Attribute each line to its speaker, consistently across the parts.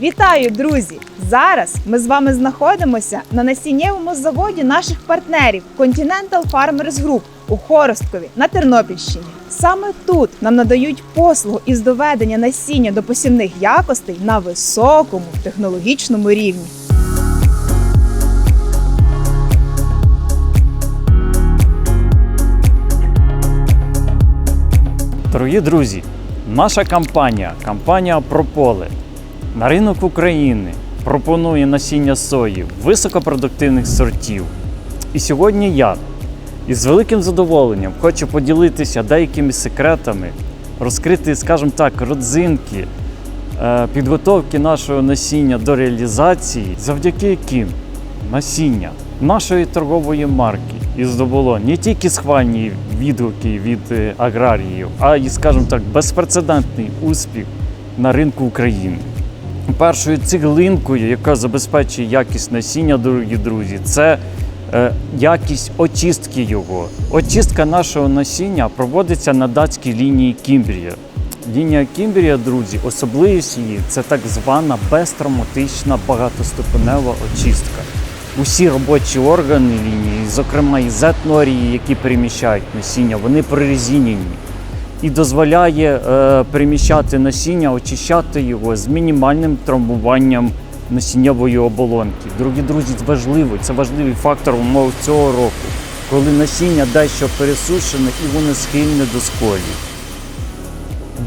Speaker 1: Вітаю, друзі! Зараз ми з вами знаходимося на насіннєвому заводі наших партнерів Continental Farmers Group у Хоросткові на Тернопільщині. Саме тут нам надають послугу із доведення насіння до посівних якостей на високому технологічному рівні.
Speaker 2: Дорогі друзі, наша компанія, компанія Прополе на ринок України пропонує насіння сої високопродуктивних сортів. І сьогодні я із великим задоволенням хочу поділитися деякими секретами, розкрити, скажімо так, родзинки е, підготовки нашого насіння до реалізації, завдяки яким насіння нашої торгової марки і здобуло не тільки схвальні відгуки від е, аграріїв, а й, скажімо так, безпрецедентний успіх на ринку України. Першою цеглинкою, яка забезпечує якість насіння, дорогі друзі, це е, якість очистки його. Очистка нашого насіння проводиться на датській лінії Кімбрія. Лінія Кімбрія, друзі, особливість її це так звана безтравматична багатоступенева очистка. Усі робочі органи лінії, зокрема і зетнорії, які переміщають насіння, вони прорезинені і дозволяє е, переміщати насіння, очищати його з мінімальним травмуванням насіннєвої оболонки. Дорогі друзі, це важливо, це важливий фактор умов цього року, коли насіння дещо пересушене і воно схильне до сколів.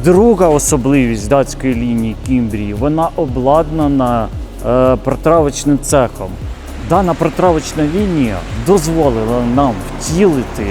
Speaker 2: Друга особливість датської лінії Кімбрії вона обладнана е, протравочним цехом. Дана протравочна лінія дозволила нам втілити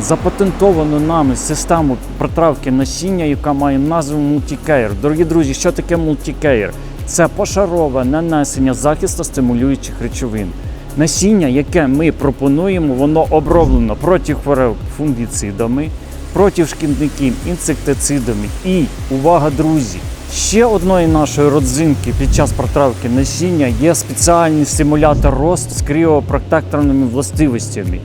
Speaker 2: запатентовану нами систему протравки насіння, яка має назву Multicare. Дорогі друзі, що таке Multicare? Це пошарове нанесення захисту стимулюючих речовин. Насіння, яке ми пропонуємо, воно оброблено проти хвороб фунгіцидами, проти шкідників інсектицидами. І увага, друзі! Ще одною нашої родзинки під час протравки насіння є спеціальний стимулятор росту з кріопротекторними властивостями.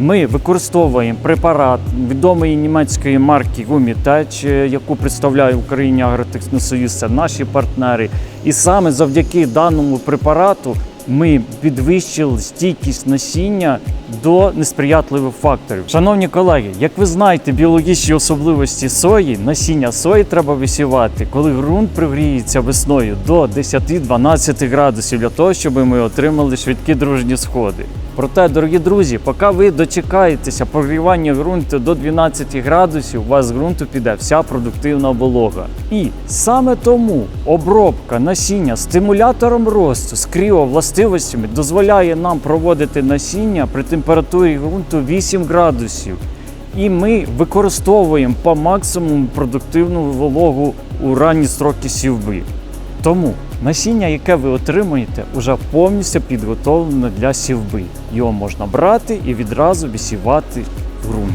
Speaker 2: Ми використовуємо препарат відомої німецької марки Гумітеч, яку представляє в Україні Агротехносоюз, це наші партнери. І саме завдяки даному препарату ми підвищили стійкість насіння до несприятливих факторів. Шановні колеги, як ви знаєте, біологічні особливості сої, насіння сої треба висівати, коли ґрунт прогріється весною до 10-12 градусів для того, щоб ми отримали швидкі дружні сходи. Проте, дорогі друзі, поки ви дочекаєтеся прогрівання ґрунту до 12 градусів, у вас з ґрунту піде вся продуктивна волога. І саме тому обробка насіння стимулятором росту з кріовластивостями дозволяє нам проводити насіння при температурі ґрунту 8 градусів. І ми використовуємо по максимуму продуктивну вологу у ранні строки сівби. Тому насіння, яке ви отримуєте, вже повністю підготовлене для сівби. Його можна брати і відразу висівати в ґрунт.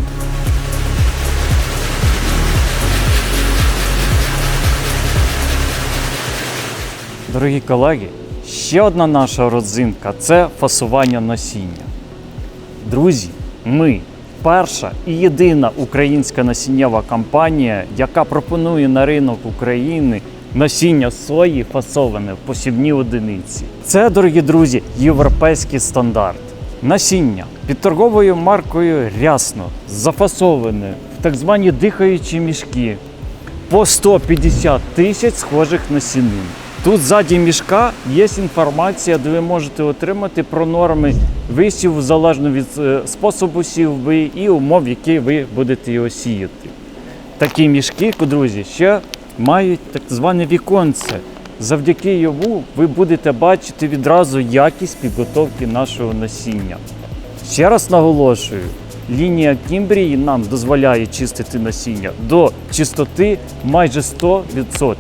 Speaker 2: Дорогі колеги, ще одна наша родзинка це фасування насіння. Друзі, ми перша і єдина українська насіннєва компанія, яка пропонує на ринок України насіння сої фасоване в посівні одиниці. Це, дорогі друзі, європейський стандарт. Насіння під торговою маркою рясно зафасоване в так звані дихаючі мішки по 150 тисяч схожих насінин. Тут ззаді мішка є інформація, де ви можете отримати про норми висіву залежно від е, способу сівби і умов, які ви будете його сіяти. Такі мішки, друзі, ще мають так зване віконце. Завдяки йому ви будете бачити відразу якість підготовки нашого насіння. Ще раз наголошую, лінія Кімбрії нам дозволяє чистити насіння до чистоти майже 100%.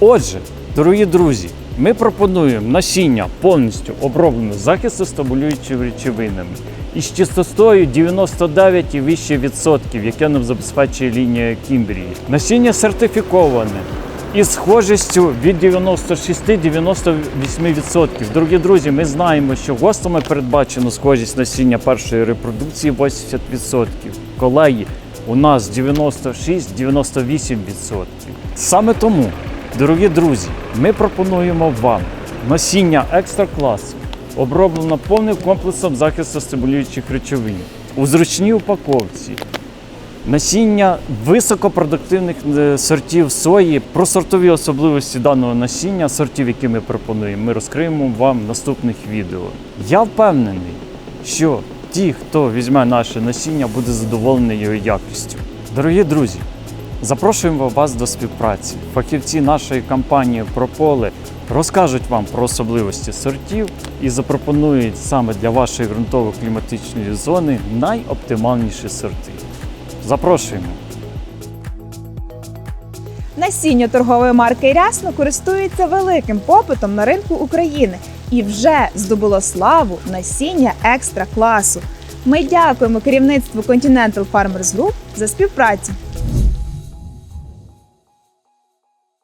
Speaker 2: Отже, дорогі друзі, ми пропонуємо насіння повністю оброблене захистостимулюючими речовинами із чистотою 99 і вище відсотків, яке нам забезпечує лінія Кімбрії. Насіння сертифіковане із схожістю від 96-98%. Дорогі друзі, ми знаємо, що гостами передбачено схожість насіння першої репродукції 80%. Колеги, у нас 96-98%. Саме тому, дорогі друзі, ми пропонуємо вам насіння екстра класу, оброблено повним комплексом захисту стимулюючих речовин у зручній упаковці. Насіння високопродуктивних е, сортів сої. Про сортові особливості даного насіння, сортів, які ми пропонуємо, ми розкриємо вам в наступних відео. Я впевнений, що ті, хто візьме наше насіння, буде задоволений його якістю. Дорогі друзі, запрошуємо вас до співпраці. Фахівці нашої компанії Прополе розкажуть вам про особливості сортів і запропонують саме для вашої ґрунтово-кліматичної зони найоптимальніші сорти. Запрошуємо!
Speaker 1: Насіння торгової марки Рясно користується великим попитом на ринку України і вже здобуло славу насіння екстра класу. Ми дякуємо керівництву Continental Farmers Group за співпрацю.